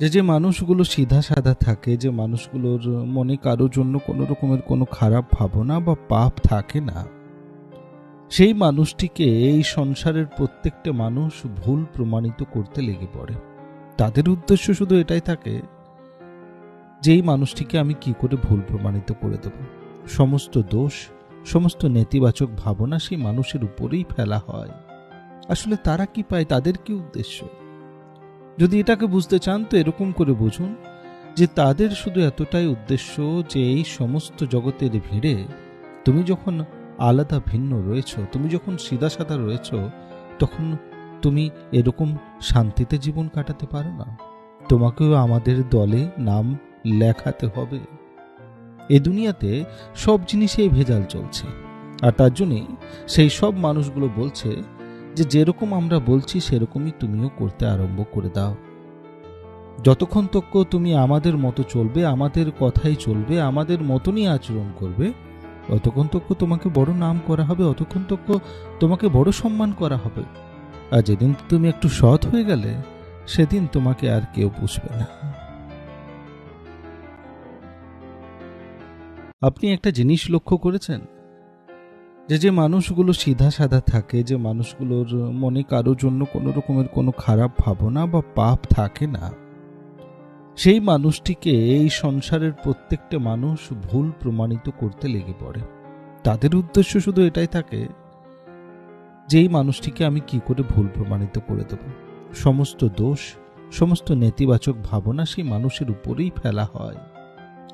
যে যে মানুষগুলো সিধা সাদা থাকে, যে মানুষগুলোর মনে কারোর জন্য কোনো রকমের কোনো খারাপ ভাবনা বা পাপ থাকে না, সেই মানুষটিকে এই সংসারের প্রত্যেকটা মানুষ ভুল প্রমাণিত করতে লেগে পড়ে। তাদের উদ্দেশ্য শুধু এটাই থাকে যে এই মানুষটিকে আমি কি করে ভুল প্রমাণিত করে দেব? সমস্ত দোষ, সমস্ত নেতিবাচক ভাবনা সেই মানুষের উপরেই ফেলা হয়। আসলে তারা কি পায়? তাদের কি উদ্দেশ্য? যদি এটাকে বুঝতে চান, তো এরকম করে বুঝুন যে তাদের শুধু এতটাই উদ্দেশ্য যে এই সমস্ত জগতের ভিড়ে তুমি যখন আলাদা ভিন্ন রয়েছ, তুমি যখন সিধা সাদা রয়েছ, তখন তুমি এরকম শান্তিতে জীবন কাটাতে পারো না। তোমাকেও আমাদের দলে নাম লেখাতে হবে। এ দুনিয়াতে সব জিনিসেই ভেজাল চলছে। আর তার জন্যই সেই সব মানুষগুলো বলছে যে যেরকম আমরা বলছি, সেরকমই তুমিও করতে আরম্ভ করে দাও। যতক্ষণ তক্ক তুমি আমাদের মতো চলবে, আমাদের কথাই চলবে, আমাদের মতনই আচরণ করবে অতক্ষণ তক্ক তোমাকে বড় নাম করা হবে অতক্ষণ তক্ক তোমাকে বড় সম্মান করা হবে। আর যেদিন তুমি একটু সৎ হয়ে গেলে, সেদিন তোমাকে আর কেউ পুষবে না। আপনি একটা জিনিস লক্ষ্য করেছেন? যে যে মানুষগুলো সিধা সাদা থাকে, যে মানুষগুলোর মনে কারোর জন্য কোনো রকমের কোনো খারাপ ভাবনা বা পাপ থাকে না, সেই মানুষটিকে এই সংসারের প্রত্যেকটা মানুষ ভুল প্রমাণিত করতে লেগে পড়ে। তাদের উদ্দেশ্য শুধু এটাই থাকে যে এই মানুষটিকে আমি কি করে ভুল প্রমাণিত করে দেব। সমস্ত দোষ, সমস্ত নেতিবাচক ভাবনা সেই মানুষের উপরেই ফেলা হয়।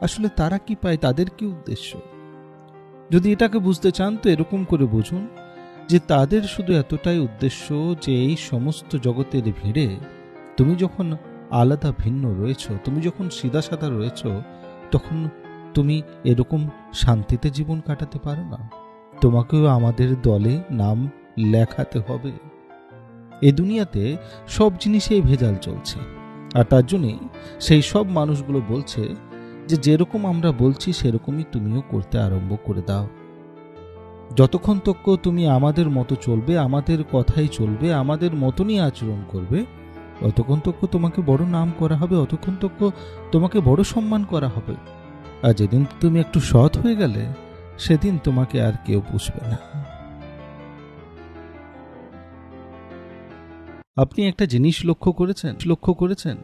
আসলে তারা কি পায়? তাদের কি উদ্দেশ্য? যদি এটাকে বুঝতে চান, তো এরকম করে বুঝুন যে তাদের শুধু এতটাই উদ্দেশ্য যে এই সমস্ত জগতের ভিড়ে তুমি যখন আলাদা ভিন্ন রয়েছ, তুমি যখন সিধা সাদা রয়েছ, তখন তুমি এরকম শান্তিতে জীবন কাটাতে পারো না। তোমাকেও আমাদের দলে নাম লেখাতে হবে। এ দুনিয়াতে সব জিনিসেই ভেজাল চলছে। আর তার জন্যই সেই সব মানুষগুলো বলছে যে যেরকম আমরা বলছি, সেরকমই তুমিও করতে আরম্ভ করে দাও। যতক্ষণ তক্ক তুমি আমাদের মতো চলবে, আমাদের কথাই চলবে, আমাদের মতনই আচরণ করবে অতক্ষণ তক্ক তোমাকে বড় নাম করা হবে, অতক্ষণ তক্ক তোমাকে বড় সম্মান করা হবে। আর যেদিন তুমি একটু সৎ হয়ে গেলে, সেদিন তোমাকে আর কেউ পুষবে না। আপনি একটা জিনিস লক্ষ্য করেছেন? লক্ষ্য করেছেন?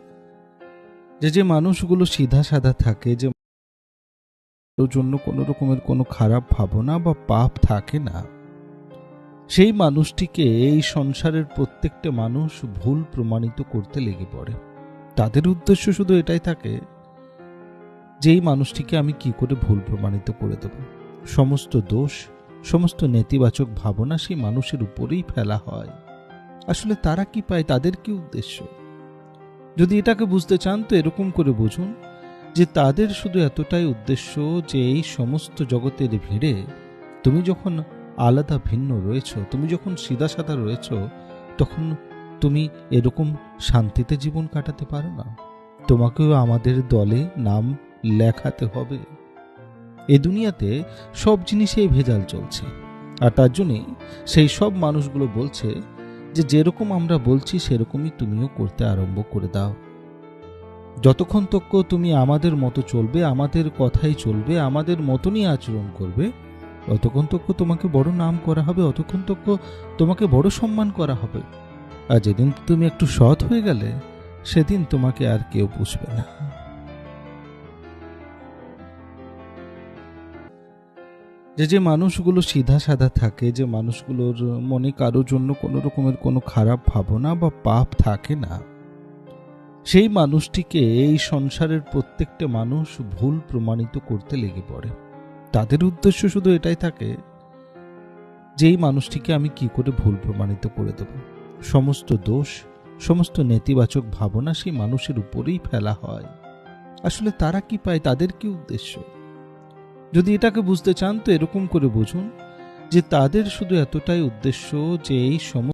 যে যে মানুষগুলো সিধা সাদা থাকে, যে জন্য কোনো রকমের কোনো খারাপ ভাবনা বা পাপ থাকে না, সেই মানুষটিকে এই সংসারের প্রত্যেকটা মানুষ ভুল প্রমাণিত করতে লেগে পড়ে। তাদের উদ্দেশ্য শুধু এটাই থাকে যে এই মানুষটিকে আমি কি করে ভুল প্রমাণিত করে দেব। সমস্ত দোষ, সমস্ত নেতিবাচক ভাবনা সেই মানুষের উপরেই ফেলা হয়। আসলে তারা কি পায়? তাদের কি উদ্দেশ্য? যদি এটাকে বুঝতে চান, তো এরকম করে বুঝুন যে তাদের শুধু এতটাই উদ্দেশ্য যে এই সমস্ত জগতের ভিড়ে তুমি যখন আলাদা ভিন্ন রয়েছ, তুমি যখন সিধা সাদা রয়েছ, তখন তুমি এরকম শান্তিতে জীবন কাটাতে পারো না। তোমাকেও আমাদের দলে নাম লেখাতে হবে। এ দুনিয়াতে সব জিনিসেই ভেজাল চলছে। আর তার জন্যই সেই সব মানুষগুলো বলছে যে যেরকম আমরা বলছি, সেরকমই তুমিও করতে আরম্ভ করে দাও। যতক্ষণ তক্ক তুমি আমাদের মতো চলবে, আমাদের কথাই চলবে, আমাদের মতনই আচরণ করবে অতক্ষণ তক্ক তোমাকে বড় নাম করা হবে, অতক্ষণ তক্ক তোমাকে বড় সম্মান করা হবে। আর যেদিন তুমি একটু সৎ হয়ে গেলে, সেদিন তোমাকে আর কেউ পুষবে না। যে যে মানুষগুলো সিধা সাদা থাকে, যে মানুষগুলোর মনে কারোর জন্য কোনো রকমের কোনো খারাপ ভাবনা বা পাপ থাকে না, সেই মানুষটিকে এই সংসারের প্রত্যেকটা মানুষ ভুল প্রমাণিত করতে লেগে পড়ে। তাদের উদ্দেশ্য শুধু এটাই থাকে যে এই মানুষটিকে আমি কি করে ভুল প্রমাণিত করে দেব। সমস্ত দোষ, সমস্ত নেতিবাচক ভাবনা সেই মানুষের উপরেই ফেলা হয়। আসলে তারা কি পায়? তাদের কি উদ্দেশ্য? যদি এটাকে বুঝতে চান, তো এরকম করে বুঝুন যে তাদের শুধু এতটাই উদ্দেশ্য যে এই সমস্ত